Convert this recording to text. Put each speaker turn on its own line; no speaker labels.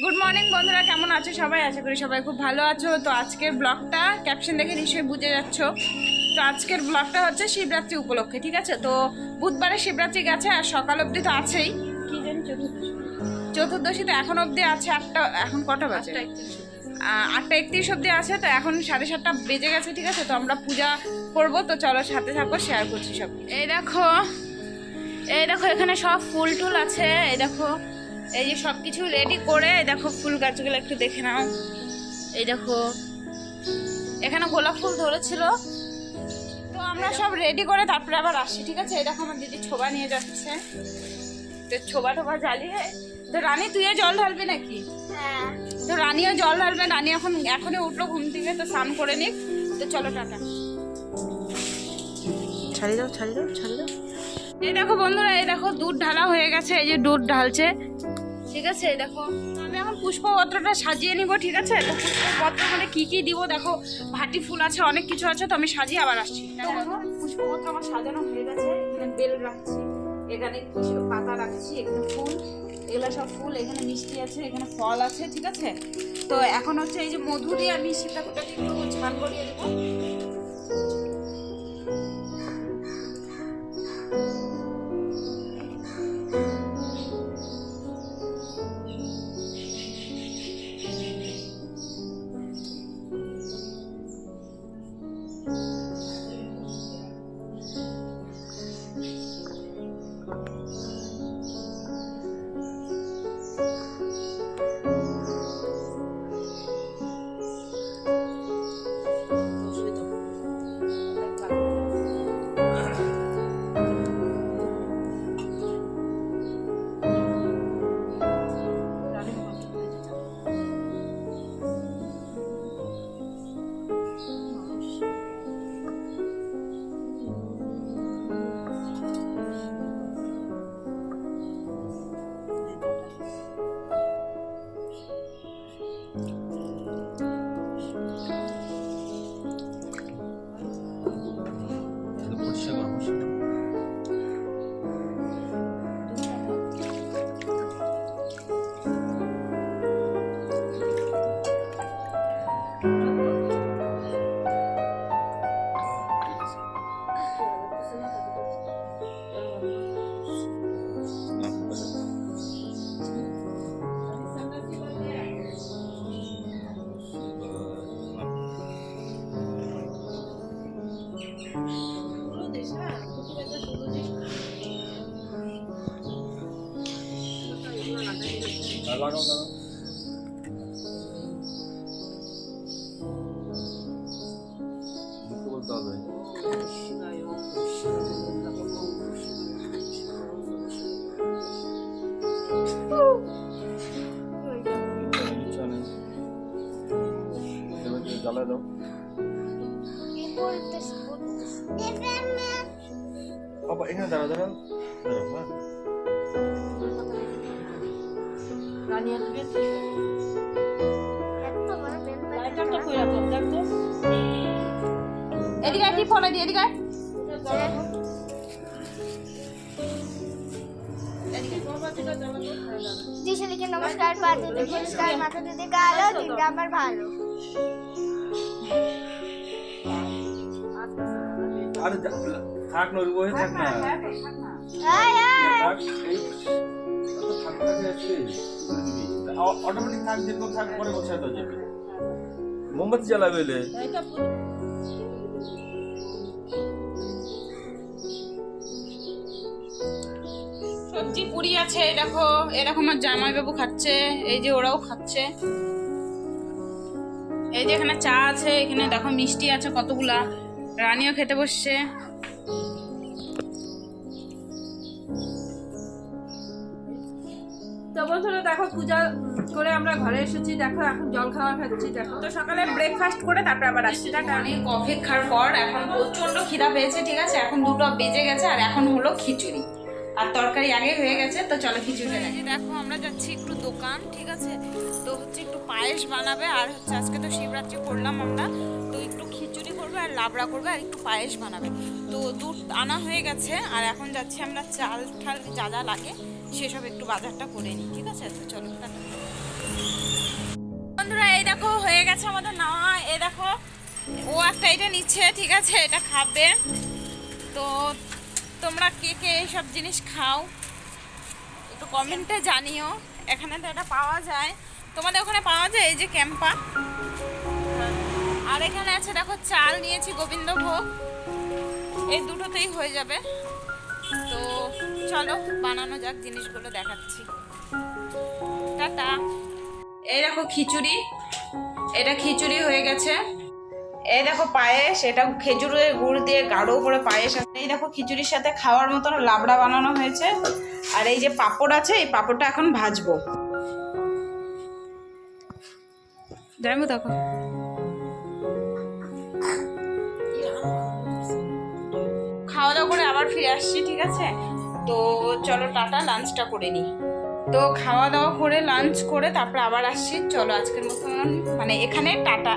Good morning বন্ধুরা কেমন আছো? সবাই আশা করি সবাই খুব ভালো আছো। তো আজকের ব্লগটা ক্যাপশন দেখে নিশ্চয়ই বুঝে যাচ্ছ। তো আজকের ব্লগটা হচ্ছে শিবরাত্রি উপলক্ষে ঠিক আছে? তো বুধবারে শিবরাত্রি গেছে আর সকাল অবধি তো আছেই। কি জানি চতুর্দশী। চতুর্দশী তো এখন অবধি আছে আটটা এখন কটা বাজে? আটটা একত্রিশ অবধি। আছে তো এখন সাড়ে সাতটা বেজে গেছে ঠিক আছে? তো আমরা পূজা করব তো চলো সাথে থাকো শেয়ার করছি সব এই দেখো এই দেখো এখানে সব ফুল টুল আছে এই দেখো। এই যে সব কিছু রেডি করে দেখো ফুল গাছগুলো একটু দেখে নাও। এই দেখো এখানে গোলাপ ফুল ধরেছিল। তো আমরা সব রেডি করে তারপরে আবার আসছি ঠিক আছে? এই দেখো আমার দিদি ছোবা নিয়ে যাচ্ছে। তো ছোবা টোবা জ্বালিয়ে তো রানী তুইও জল ঢালবি নাকি?
হ্যাঁ।
তো রানীও জল ঢালবে রানী এখন এখনই উঠল ঘুম থেকে তো স্নান করে নিক। তো চলো টাটা।
ছাড়ি দাও ছাড়ি দাও ছাড়ি দাও।
এই দেখো বন্ধুরা এই দেখো দুধ ঢালা হয়ে গেছে এই যে দুধ ঢালছে। ঠিক আছে দেখো। আমি এখন পুষ্পপত্রটা সাজিয়ে নিব ঠিক আছে? তো পুষ্পপত্র মানে কি কি দিব? দেখো ভাটি ফুল আছে অনেক কিছু আছে তো আমি সাজিয়ে আবার আসছি। দেখো, পুষ্পপত্র আমার সাজানো হয়ে গেছে এখানে বেল রাখছি এখানে কিছু পাতা রাখছি এখানে ফুল এগুলো সব ফুল এখানে মিষ্টি আছে এখানে ফল আছে ঠিক আছে? তো এখন হচ্ছে এই যে মধু দিয়ে আমি সীতাকুটাকে একটু স্নান করিয়ে দেবো। Thank you.
বলতে হবে জ্বালা দাও
কি বলতেছ
বাবা এখানে দাঁড়া দাঁড়াও দাঁড়াও হ্যাঁ
এদিকে আয়।
দিশালিকে নমস্কার পা দিদি পরিষ্কার মাথা দিদি কালো দিনটা আমার ভালো
আরে থাক না
হাই
থাক না। আছে অটোমেটিক থাক যেরকম থাক পরে বসায় দাও যাবে মোমবাতি জ্বালাবে এলে।
সবজি পুরি আছে এই দেখো এরকম আমার জামাইবাবু খাচ্ছে এই যে ওরাও খাচ্ছে। এই যে এখানে চা আছে এখানে দেখো মিষ্টি আছে কতগুলা। রানীও খেতে বসছে।
তো বন্ধুরা দেখো পূজা করে আমরা ঘরে এসেছি। দেখো এখন জল খাওয়া খাচ্ছি। দেখো।
তো সকালে ব্রেকফাস্ট করে তারপরে আবার আসছি। অনেক অপেক্ষার পর এখন প্রচণ্ড খিদা পেয়েছে ঠিক আছে? এখন দুটো বেজে গেছে আর এখন হলো খিচুড়ি। আর তরকারি আগে হয়ে গেছে তো চলো খিচুড়ি দেখো আমরা যাচ্ছি একটু দোকান ঠিক আছে? তো হচ্ছে একটু পায়েস বানাবে আর হচ্ছে আজকে তো শিবরাত্রি করলাম আমরা। তো একটু খিচুড়ি আর লাবড়া করবে আর একটু পায়েস বানাবে। তো দুধ আনা হয়ে গেছে, আর এখন যাচ্ছে আমরা চাল ঠাল যা যা লাগে, সেসব একটু বাজারটা করে নিই, ঠিক আছে? তো চলো বন্ধুরা, এই দেখো, হয়ে গেছে আমাদের নেওয়া। এ দেখো, ও একটা এটা নিচ্ছে, ঠিক আছে? এটা খাবে। তো তোমরা কে কে এইসব জিনিস খাও, একটু কমেন্টে জানিও। এখানে তো এটা পাওয়া যায়। তোমাদের ওখানে পাওয়া যায় এই যে ক্যাম্পা? আর এখানে আছে, দেখো, চাল নিয়েছি গোবিন্দভোগ। এই দুটোতেই হয়ে যাবে। তো চলো, বানানো যাক, জিনিসগুলো দেখাচ্ছি। টাটা। এই দেখো, খিচুড়ি। এটা খিচুড়ি হয়ে গেছে। এই দেখো, পায়েস। এটা খেজুরের গুড় দিয়ে গাঢ় করে পায়েস আছে। এই দেখো, খিচুড়ির সাথে খাওয়ার মতন লাবড়া বানানো হয়েছে। আর এই যে পাঁপড় আছে, এই পাপড়টা এখন ভাজবো। যাইবো দেখো। আবার ফিরে আসছি, ঠিক আছে? তো চলো টাটা লাঞ্চটা করে নিই। তো খাওয়া দাওয়া করে লাঞ্চ করে, তারপরে আবার আসছি। চলো আজকের মতন মানে এখানে টাটা।